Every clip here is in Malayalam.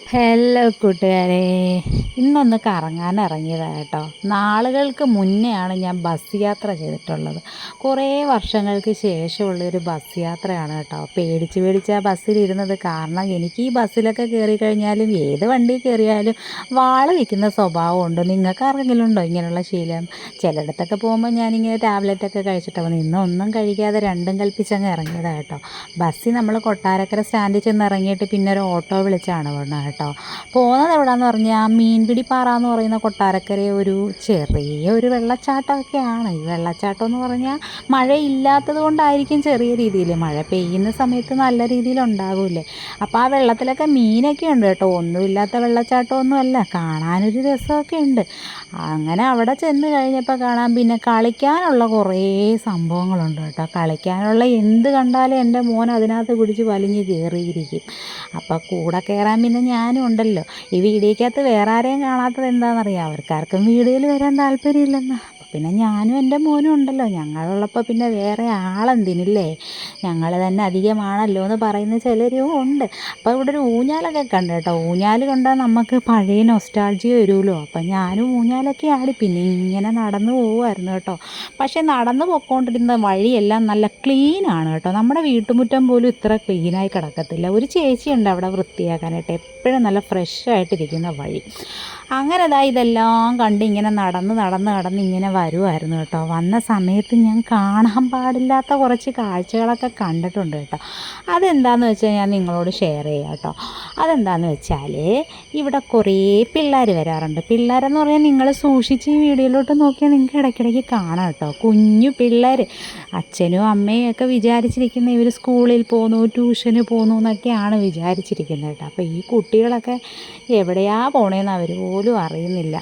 ഹലോ കൂട്ടുകാരെ. ഇന്നൊന്ന് കറങ്ങാൻ ഇറങ്ങിയതാണ് കേട്ടോ നാളുകൾക്ക് മുന്നെയാണ് ഞാൻ ബസ് യാത്ര ചെയ്തിട്ടുള്ളത്. കുറേ വർഷങ്ങൾക്ക് ശേഷമുള്ളൊരു ബസ് യാത്രയാണ് കേട്ടോ. പേടിച്ച് പേടിച്ച് ആ ബസ്സിലിരുന്നത് കാരണം എനിക്ക് ഈ ബസ്സിലൊക്കെ കയറി കഴിഞ്ഞാലും ഏത് വണ്ടി കയറിയാലും വാൾ വയ്ക്കുന്ന സ്വഭാവമുണ്ട്. നിങ്ങൾക്ക് ആർക്കെങ്കിലും ഉണ്ടോ ഇങ്ങനെയുള്ള ശീലം? ചിലയിടത്തൊക്കെ പോകുമ്പോൾ ഞാനിങ്ങനെ ടാബ്ലറ്റൊക്കെ കഴിച്ചിട്ട് വന്നു ഇന്ന് ഒന്നും കഴിക്കാതെ രണ്ടും കൽപ്പിച്ചങ്ങ് ഇറങ്ങിയതാണ് കേട്ടോ. ബസ്സിൽ നമ്മൾ കൊട്ടാരക്കര സ്റ്റാൻഡിൽ ചെന്ന് ഇറങ്ങിയിട്ട് പിന്നെ ഒരു ഓട്ടോ വിളിച്ചാണ് പോകുന്നത് കേട്ടോ. പോകുന്നത് എവിടെയാണെന്ന് പറഞ്ഞാൽ മീൻപിടിപ്പാറ എന്ന് പറയുന്ന കൊട്ടാരക്കര ഒരു ചെറിയ ഒരു വെള്ളച്ചാട്ടമൊക്കെയാണ്. ഈ വെള്ളച്ചാട്ടം എന്ന് പറഞ്ഞാൽ മഴയില്ലാത്തത് കൊണ്ടായിരിക്കും ചെറിയ രീതിയിൽ മഴ പെയ്യുന്ന സമയത്ത് നല്ല രീതിയിൽ ഉണ്ടാകില്ലേ അപ്പോൾ ആ വെള്ളത്തിലൊക്കെ മീനൊക്കെ ഉണ്ട് കേട്ടോ. ഒന്നുമില്ലാത്ത വെള്ളച്ചാട്ടമൊന്നുമല്ല. കാണാനൊരു രസമൊക്കെ ഉണ്ട്. അങ്ങനെ അവിടെ ചെന്ന് കഴിഞ്ഞപ്പോൾ കാണാൻ പിന്നെ കളിക്കാനുള്ള കുറേ സംഭവങ്ങളുണ്ട് കേട്ടോ. കളിക്കാനുള്ള എന്ത് കണ്ടാലും എന്റെ മോൻ അതിനകത്ത് പിടിച്ച് വലിഞ്ഞ് കയറിയിരിക്കും അപ്പോൾ കൂടെ കയറാൻ പിന്നെ ഞാനും ഉണ്ടല്ലോ. ഈ വീഡിയോക്കകത്ത് വേറെ ആരെയും കാണാത്തത് എന്താണെന്നറിയാം? അവർക്കാർക്കും വീഡിയോയിൽ വരാൻ താല്പര്യമില്ലെന്ന്. അപ്പോൾ പിന്നെ ഞാനും എന്റെ മോനും ഉണ്ടല്ലോ. ഞങ്ങളുള്ളപ്പോൾ പിന്നെ വേറെ ആളെന്തിനില്ലേ? ഞങ്ങൾ തന്നെ അധികമാണല്ലോ എന്ന് പറയുന്ന ചിലരും ഉണ്ട്. അപ്പോൾ ഇവിടെ ഒരു ഊഞ്ഞാലൊക്കെ കണ്ടു കേട്ടോ. ഊഞ്ഞാൽ കണ്ടാൽ നമുക്ക് പഴയ നൊസ്റ്റാൾജി വരുമല്ലോ അപ്പം ഞാനും ഊഞ്ഞാലൊക്കെ ആടി. പിന്നെ ഇങ്ങനെ നടന്നു പോവുമായിരുന്നു കേട്ടോ. പക്ഷേ നടന്നു പോയിക്കൊണ്ടിരുന്ന വഴിയെല്ലാം നല്ല ക്ലീനാണ് കേട്ടോ. നമ്മുടെ വീട്ടുമുറ്റം പോലും ഇത്ര ക്ലീനായി കിടക്കത്തില്ല. ഒരു ചേച്ചിയുണ്ട് അവിടെ വൃത്തിയാക്കാനായിട്ട് എപ്പോഴും നല്ല ഫ്രഷ് ആയിട്ടിരിക്കുന്ന വഴി. അങ്ങനെ ഇതെല്ലാം കണ്ട് ഇങ്ങനെ നടന്ന് നടന്ന് നടന്ന് ഇങ്ങനെ വരുമായിരുന്നു കേട്ടോ. വന്ന സമയത്ത് ഞാൻ കാണാൻ പാടില്ലാത്ത കുറച്ച് കാഴ്ചകളൊക്കെ കണ്ടിട്ടുണ്ട് കേട്ടോ. അതെന്താണെന്ന് വെച്ചാൽ ഞാൻ നിങ്ങളോട് ഷെയർ ചെയ്യാം കേട്ടോ. അതെന്താണെന്ന് വെച്ചാൽ ഇവിടെ കുറേ പിള്ളേർ വരാറുണ്ട്. പിള്ളേരെന്ന് പറയാൻ നിങ്ങൾ സൂക്ഷിച്ച് ഈ വീഡിയോയിലോട്ട് നോക്കിയാൽ നിങ്ങൾക്ക് ഇടയ്ക്കിടയ്ക്ക് കാണാം കേട്ടോ. കുഞ്ഞു പിള്ളേർ അച്ഛനും അമ്മയും ഒക്കെ വിചാരിച്ചിരിക്കുന്ന ഇവർ സ്കൂളിൽ പോകുന്നു ട്യൂഷന് പോകുന്നു എന്നൊക്കെയാണ് വിചാരിച്ചിരിക്കുന്നത് കേട്ടോ. അപ്പോൾ ഈ കുട്ടികളൊക്കെ എവിടെയാ പോണേന്ന് അവർ പോലും അറിയുന്നില്ല.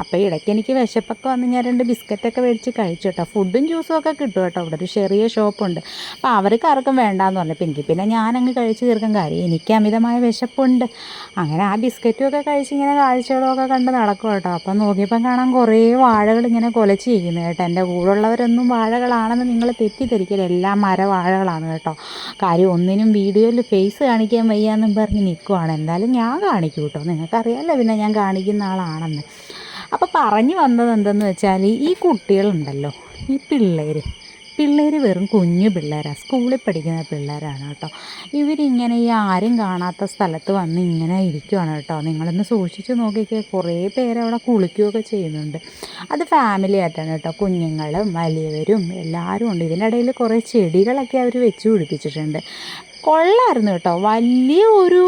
അപ്പോൾ ഇടയ്ക്ക് എനിക്ക് വിശപ്പൊക്കെ വന്ന് ഞാൻ രണ്ട് ബിസ്ക്കറ്റൊക്കെ മേടിച്ച് കഴിച്ചു കേട്ടോ. ഫുഡും ജ്യൂസും ഒക്കെ കിട്ടും കേട്ടോ. ഇവിടെ ഒരു ചെറിയ ഷോപ്പുണ്ട്. അപ്പോൾ അവർക്ക് ആർക്കും വേണ്ടാന്ന് പറഞ്ഞു. പിന്നെ പിന്നെ ഞാനങ്ങ് കഴിച്ച് തീർക്കാൻ കാര്യം. എനിക്ക് അമിതമായ വിശപ്പുണ്ട്. അങ്ങനെ ആ ബിസ്ക്കറ്റും ഒക്കെ കഴിച്ച് ഇങ്ങനെ കാഴ്ചകളൊക്കെ കണ്ട് നടക്കും കേട്ടോ. അപ്പം നോക്കിയപ്പം കാണാൻ കുറേ വാഴകൾ ഇങ്ങനെ കൊലച്ച് ചെയ്യുന്നു കേട്ടോ. എന്റെ കൂടെയുള്ളവരൊന്നും വാഴകളാണെന്ന് നിങ്ങൾ തെറ്റിദ്ധരിക്കരുത്. എല്ലാം മരവാഴകളാണ് കേട്ടോ. കാര്യം ഒന്നിനും വീഡിയോയിൽ ഫേസ് കാണിക്കാൻ വയ്യാന്നും പറഞ്ഞ് നിൽക്കുവാണ് എന്തായാലും ഞാൻ കാണിക്കും കേട്ടോ. നിങ്ങൾക്കറിയാമല്ലോ പിന്നെ ഞാൻ കാണിക്കുന്ന ആളാണെന്ന്. അപ്പോൾ പറഞ്ഞു വന്നത് എന്തെന്ന് വെച്ചാൽ ഈ കുട്ടികളുണ്ടല്ലോ ഈ പിള്ളേർ പിള്ളേർ വെറും കുഞ്ഞു പിള്ളേരാണ് സ്കൂളിൽ പഠിക്കുന്ന പിള്ളേരാണ് കേട്ടോ. ഇവരിങ്ങനെ ഈ ആരും കാണാത്ത സ്ഥലത്ത് വന്ന് ഇങ്ങനെ ഇരിക്കുവാണ് കേട്ടോ. നിങ്ങളൊന്ന് സൂക്ഷിച്ച് നോക്കിക്കേ കുറേ പേര് അവിടെ കുളിക്കുകയൊക്കെ ചെയ്യുന്നുണ്ട്. അത് ഫാമിലി ആയിട്ടാണ് കേട്ടോ. കുഞ്ഞുങ്ങളും വലിയവരും എല്ലാവരും ഉണ്ട്. ഇതിന്റെ ഇടയിൽ കുറേ ചെടികളൊക്കെ അവർ വെച്ച് പിടിപ്പിച്ചിട്ടുണ്ട്. കൊള്ളായിരുന്നു കേട്ടോ. വലിയ ഒരു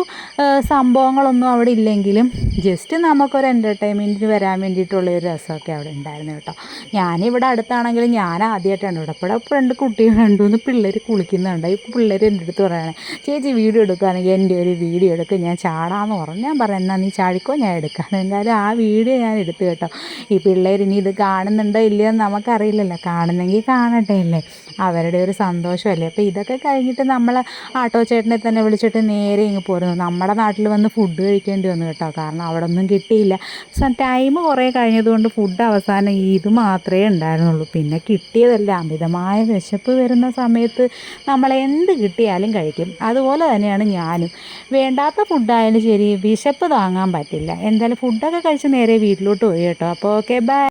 സംഭവങ്ങളൊന്നും അവിടെ ഇല്ലെങ്കിലും ജസ്റ്റ് നമുക്കൊരു എന്റർടൈൻമെന്റിന് വരാൻ വേണ്ടിയിട്ടുള്ള ഒരു രസമൊക്കെ അവിടെ ഉണ്ടായിരുന്നു കേട്ടോ. ഞാനിവിടെ അടുത്താണെങ്കിലും ഞാൻ ആദ്യമായിട്ടാണ് ഇവിടെ. ഇവിടെ രണ്ട് കുട്ടികൾ രണ്ടു മൂന്ന് പിള്ളേർ കുളിക്കുന്നുണ്ട്. ഈ പിള്ളേർ എന്റെ അടുത്ത് പറയുകയാണ് ചേച്ചി വീഡിയോ എടുക്കുകയാണെങ്കിൽ എന്റെ ഒരു വീഡിയോ എടുക്കും. ഞാൻ ചാടാന്ന് പറഞ്ഞു ഞാൻ പറഞ്ഞു എന്നാൽ നീ ചാടിക്കോ ഞാൻ എടുക്കാം. എന്തായാലും ആ വീഡിയോ ഞാൻ എടുത്തു കേട്ടോ. ഈ പിള്ളേർ ഇനി ഇത് കാണുന്നുണ്ടോ ഇല്ലയോ നമുക്കറിയില്ലല്ലോ. കാണുന്നെങ്കിൽ കാണട്ടെ അല്ലേ? അവരുടെ ഒരു സന്തോഷമല്ലേ? അപ്പോൾ ഇതൊക്കെ കഴിഞ്ഞിട്ട് നമ്മൾ ആട്ടോ ചേട്ടനെ തന്നെ വിളിച്ചിട്ട് നേരെ ഇങ്ങ് പോരുന്നു. നമ്മുടെ നാട്ടിൽ വന്ന് ഫുഡ് കഴിക്കേണ്ടി വന്നു കേട്ടോ. കാരണം അവിടെ ഒന്നും കിട്ടിയില്ല ടൈം കുറേ കഴിഞ്ഞതുകൊണ്ട് ഫുഡ് അവസാനം ഇത് മാത്രമേ ഉണ്ടായിരുന്നുള്ളൂ. പിന്നെ കിട്ടിയതല്ല അമിതമായ വിശപ്പ് വരുന്ന സമയത്ത് നമ്മൾ എന്ത് കിട്ടിയാലും കഴിക്കും. അതുപോലെ തന്നെയാണ് ഞാനും. വേണ്ടാത്ത ഫുഡായാലും ശരി വിശപ്പ് താങ്ങാൻ പറ്റില്ല. എന്തായാലും ഫുഡൊക്കെ കഴിച്ച് നേരെ വീട്ടിലോട്ട് പോയി കേട്ടോ. അപ്പോൾ ഓക്കെ ബൈ